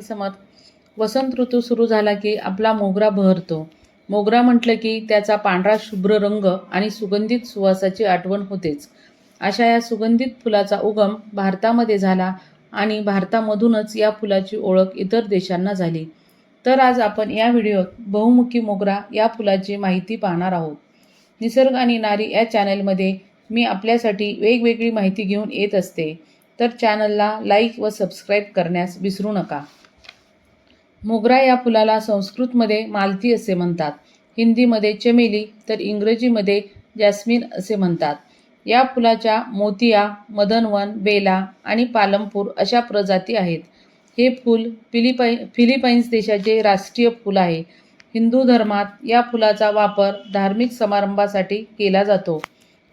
समज वसंत ऋतू सुरू झाला की आपला मोगरा बहरतो. मोगरा म्हटलं की त्याचा पांढरा शुभ्र रंग आणि सुगंधित सुवासाची आठवण होतेच. अशा या सुगंधित फुलाचा उगम भारतामध्ये झाला आणि भारतामधूनच या फुलाची ओळख इतर देशांना झाली. तर आज आपण या व्हिडिओत बहुमुखी मोगरा या फुलाची माहिती पाहणार आहोत. निसर्ग आणि नारी या चॅनलमध्ये मी आपल्यासाठी वेगवेगळी माहिती घेऊन येत असते. तर चॅनलला लाईक व सबस्क्राईब करण्यास विसरू नका. मोगरा या फुलाला संस्कृतमध्ये मालती असे म्हणतात. हिंदीमध्ये चमेली तर इंग्रजीमध्ये जॅस्मिन असे म्हणतात. या फुलाच्या मोतिया मदनवन बेला आणि पालमपूर अशा प्रजाती आहेत. हे फूल फिलिपाई फिलिपाईन्स देशाचे राष्ट्रीय फूल आहे. हिंदू धर्मात या फुलाचा वापर धार्मिक समारंभासाठी केला जातो.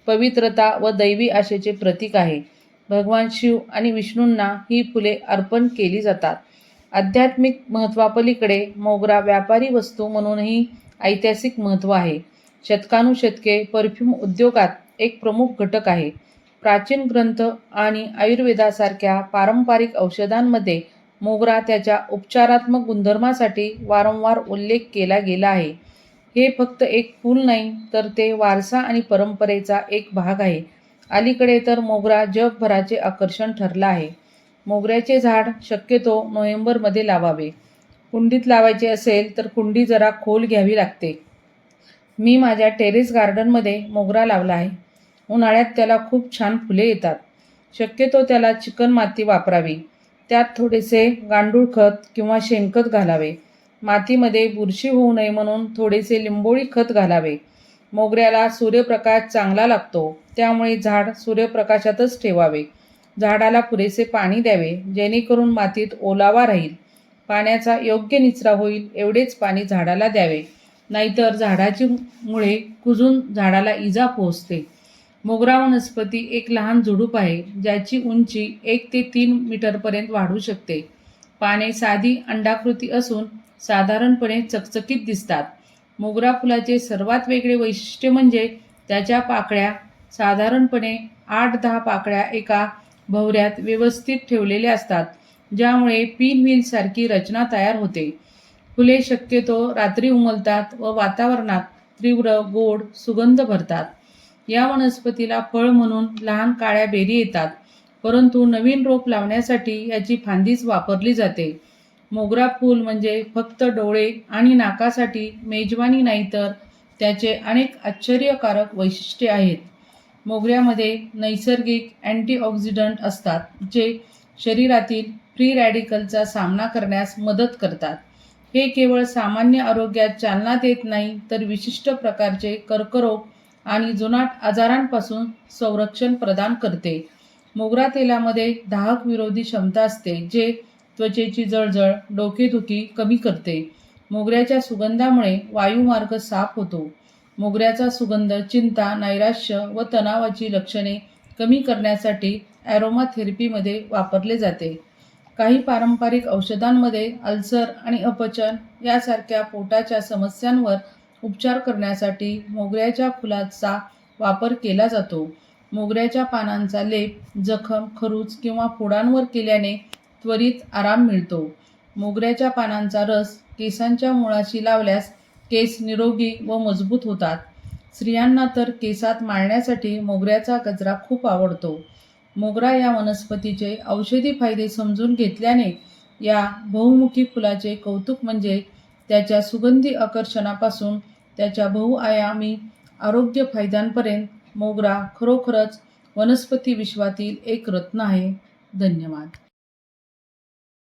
पवित्रता व दैवी आशेचे प्रतीक आहे. भगवान शिव आणि विष्णूंना ही फुले अर्पण केली जातात. आध्यात्मिक महत्त्वापलीकडे मोगरा व्यापारी वस्तू म्हणूनही ऐतिहासिक महत्त्व आहे. शतकानुशतके परफ्यूम उद्योगात एक प्रमुख घटक आहे. प्राचीन ग्रंथ आणि आयुर्वेदासारख्या पारंपरिक औषधांमध्ये मोगरा त्याच्या उपचारात्मक गुणधर्मासाठी वारंवार उल्लेख केला गेला आहे. हे फक्त एक फूल नाही तर ते वारसा आणि परंपरेचा एक भाग आहे. अलीकडे तर मोगरा जगभराचे आकर्षण ठरलं आहे. मोगऱ्याचे झाड शक्यतो नोव्हेंबरमध्ये लावावे. कुंडीत लावायचे असेल तर कुंडी जरा खोल घ्यावी लागते. मी माझ्या टेरेस गार्डनमध्ये मोगरा लावला आहे. उन्हाळ्यात त्याला खूप छान फुले येतात. शक्यतो त्याला चिकन माती वापरावी. त्यात थोडेसे गांडूळ खत किंवा शेणखत घालावे. मातीमध्ये बुरशी होऊ नये म्हणून थोडेसे लिंबोळी खत घालावे. मोगऱ्याला सूर्यप्रकाश चांगला लागतो. त्यामुळे झाड सूर्यप्रकाशातच ठेवावे. झाडाला पुरेसे पाणी द्यावे जेणेकरून मातीत ओलावा राहील. पाण्याचा योग्य निचरा होईल एवढेच पाणी झाडाला द्यावे. नाहीतर झाडाची मुळे कुजून झाडाला इजा पोहोचते. मोगरा वनस्पती एक लहान झुडूप आहे ज्याची उंची एक ते तीन मीटरपर्यंत वाढू शकते. पाने साधी अंडाकृती असून साधारणपणे चकचकीत दिसतात. मोगरा फुलाचे सर्वात वेगळे वैशिष्ट्य म्हणजे त्याच्या पाकळ्या साधारणपणे आठ दहा पाकळ्या एका भवऱ्यात व्यवस्थित ठेवलेले असतात ज्यामुळे पिन व्हीलसारखी रचना तयार होते. फुले शक्यतो रात्री उमलतात व वातावरणात तीव्र गोड सुगंध भरतात. या वनस्पतीला फळ म्हणून लहान काळ्या बेरी येतात परंतु नवीन रोप लावण्यासाठी याची फांदीच वापरली जाते. मोगरा फूल म्हणजे फक्त डोळे आणि नाकासाठी मेजवानी नाही तर त्याचे अनेक आश्चर्यकारक वैशिष्ट्ये आहेत. मोगऱ्यामध्ये नैसर्गिक अँटीऑक्सिडंट असतात जे शरीरातील फ्री रॅडिकलचा सामना करण्यास मदत करतात. हे केवळ सामान्य आरोग्यात चालना देत नाही तर विशिष्ट प्रकारचे कर्करोग आणि जुनाट आजारांपासून संरक्षण प्रदान करते. मोगरा तेलामध्ये दाहक विरोधी क्षमता असते जे त्वचेची जळजळ डोकेदुखी कमी करते. मोगऱ्याच्या सुगंधामुळे वायुमार्ग साफ होतो. मोगऱ्याचा सुगंध चिंता नैराश्य व तणावाची लक्षणे कमी करण्यासाठी ॲरोमाथेरपीमध्ये वापरले जाते. काही पारंपरिक औषधांमध्ये अल्सर आणि अपचन यासारख्या पोटाच्या समस्यांवर उपचार करण्यासाठी मोगऱ्याच्या फुलाचा वापर केला जातो. मोगऱ्याच्या पानांचा लेप जखम खरूच किंवा फोडांवर केल्याने त्वरित आराम मिळतो. मोगऱ्याच्या पानांचा रस केसांच्या मुळाशी लावल्यास केस निरोगी व मजबूत होतात. स्त्रियांना तर केसात माळण्यासाठी मोगऱ्याचा गजरा खूप आवडतो. मोगरा या वनस्पतीचे औषधी फायदे समजून घेतल्याने या बहुमुखी फुलाचे कौतुक म्हणजे त्याच्या सुगंधी आकर्षणापासून त्याच्या बहुआयामी आरोग्य फायद्यांपर्यंत मोगरा खरोखरच वनस्पती विश्वातील एक रत्न आहे. धन्यवाद.